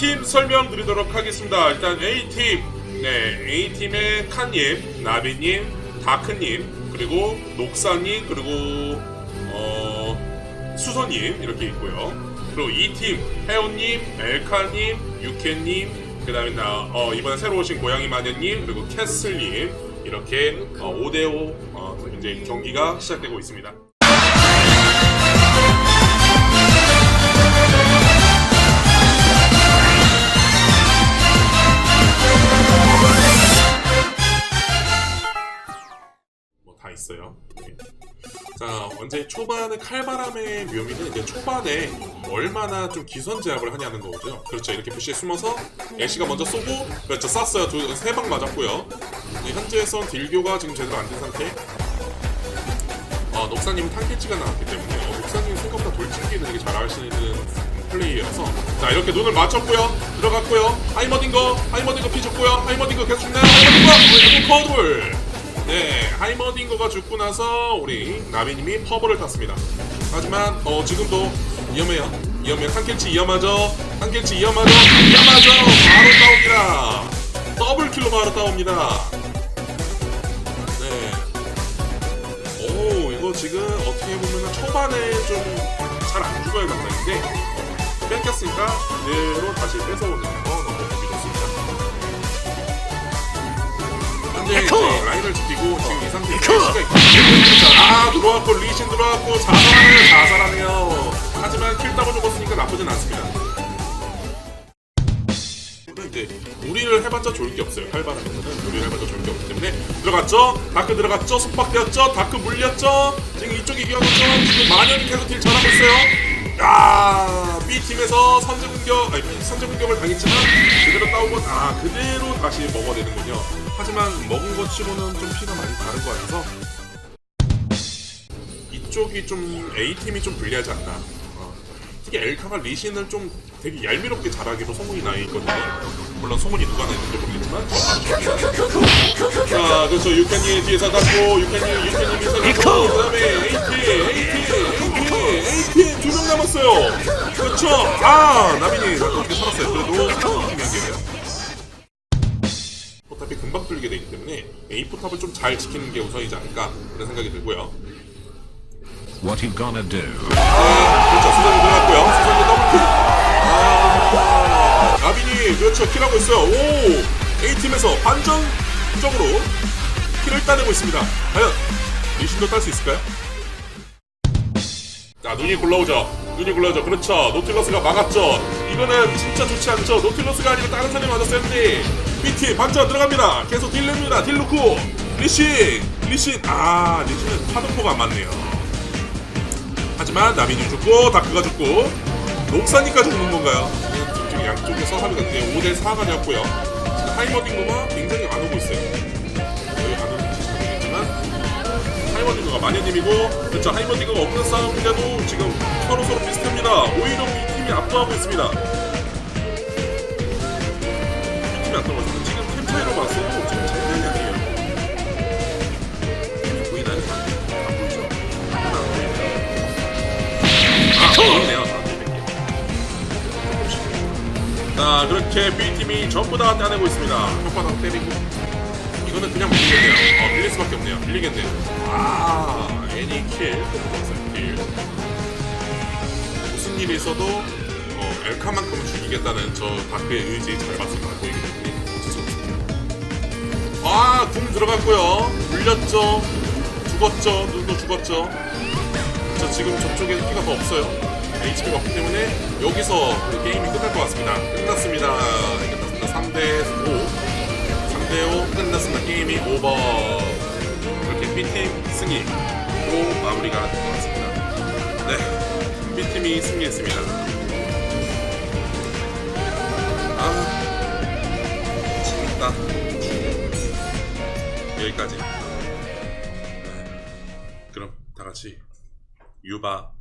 팀 설명드리도록 하겠습니다. 일단 A팀, 네 A팀의 칸님, 나비님, 다크님, 그리고 녹사님, 그리고 어 수선님 이렇게 있고요. 그리고 2팀 해온님, 엘카님, 유케님, 그 다음에 나 어, 이번에 새로 오신 고양이 마녀님, 그리고 캐슬님 이렇게 어, 5대5 어, 이제 경기가 시작되고 있습니다. 있어요. 네. 자, 언제 초반에 칼바람의 묘미는 이제 초반에 얼마나 좀 기선 제압을 하냐는 거죠. 그렇죠. 이렇게 부시에 숨어서 애쉬가 먼저 쏘고, 그렇죠. 쐈어요. 두, 세 방 맞았고요. 네, 현재에선 딜교가 지금 제대로 안 된 상태. 어, 녹사님은 탄캐치가 나왔기 때문에, 어, 녹사님 생각보다 돌진기는 되게 잘 하시는 플레이어서. 자, 이렇게 눈을 맞췄고요. 들어갔고요. 하이머딩거, 하이머딩거 피줬고요. 하이머딩거 계속 죽나요? 하이머딩거! 커돌! 네, 하이머딩거가 죽고 나서 우리 나비님이 퍼블을 탔습니다. 하지만 어, 지금도 위험해요. 위험해요. 한캐치 위험하죠. 한캐치 위험하죠. 위험하죠. 바로 따옵니다. 더블 킬로 바로 따옵니다. 네. 오, 이거 지금 어떻게 보면 초반에 좀 잘 안 죽어야 장난인데 뺏겼으니까 그대로 다시 뺏어오는 거 현재 이제 라인을 지키고 지금 이 상태에 시가 있고 아 들어왔고 리신 들어왔고 자살하네요 자살하네요. 하지만 킬 따고 죽었으니까 나쁘진 않습니다. 이제 무리를 해봤자 좋을 게 없어요. 칼바람에서는 무리를 해봤자 좋을 게 없기 때문에 들어갔죠? 다크 들어갔죠? 속박되었죠? 다크 물렸죠? 지금 이쪽이 이겨놓죠? 지금 마녀이 계속 딜 잘하고 있어요 야 B팀에서 선제 공격 아니 선제 공격을 당했지만 그대로 따오고 아 그대로 다시 먹어내는군요. 하지만 먹은 것 치고는 좀 피가 많이 다른 것 같아서 이쪽이 좀 A팀이 좀 불리하지 않나. 어. 특히 엘카가 리신을 좀 되게 얄미롭게 잘하기로 소문이 나 있거든요. 물론 소문이 누가 냈는지 모르겠지만. 자 그렇죠. 유캔이 뒤에서 잡고 유캔이 유캔이 뒤에서 잡고 그 다음에 AT AT AT AT 두 명 남았어요. 그렇죠. 아 나빈이 어떻게 살았어요. 그래도 중요한 포탑이 금방 뚫리게 되기 때문에 A 포탑을 좀 잘 지키는 게 우선이지 않을까 그런 생각이 들고요. What you gonna do? 그렇죠. 수선이 들어갔고요. 수선이 더블킬 아 나빈이 그렇죠. 킬하고 있어요. 오 A팀에서 반전적으로 킬을 따내고 있습니다. 과연 리신도 딸 수 있을까요? 자 눈이 굴러오죠. 눈이 굴러오죠. 그렇죠. 노틸러스가 막았죠. 이거는 진짜 좋지 않죠? 노틸러스가 아니고 다른 사람이 맞았어야 했는데 BT 반전 들어갑니다. 계속 딜릅니다. 딜 놓고. 리신 리신. 아 리신은 파동포가 안 맞네요. 하지만 나빈이 죽고 다크가 죽고 녹사니까 죽는 건가요? 지금 양쪽에서 합의가 되네요 5대 4가 되었고요. 지금 하이머딩거가 굉장히 안 오고 있어요 딩거가 마녀님이고 그렇죠 하이머 딩거가 없는 싸움인데도 지금 서로 서로 비슷합니다 오히려 이 팀이 압도하고 있습니다 이 팀이 압도하고 있습니다 지금 팀 차이로 봤어도 지금 장난이 아니에요 팀이 보이나요? 안 보이죠? 하나 안 보이네요 아, 그렇네요. 자, 그렇게 B팀이 전부 다 따내고 있습니다. 혓바닥 때리고. 이거는 그냥 밀리겠네요. 어, 밀릴 수밖에 없네요. 밀리겠네요. 아, 애니 킬. 킬. 무슨 일이 있어도, 어, 엘카만큼은 죽이겠다는 저 다크의 의지 잘 봤을 것 같아요. 아, 궁 들어갔고요. 물렸죠. 죽었죠. 눈도 죽었죠. 저 지금 저쪽에 피가 더 없어요. HP가 없기 때문에 여기서 그 게임이 끝날 것 같습니다. 끝났습니다. 승리로 마무리가 될 것 같습니다. 네. B팀이 승리했습니다. 아. 재밌다. 여기까지. 그럼 다 같이 유바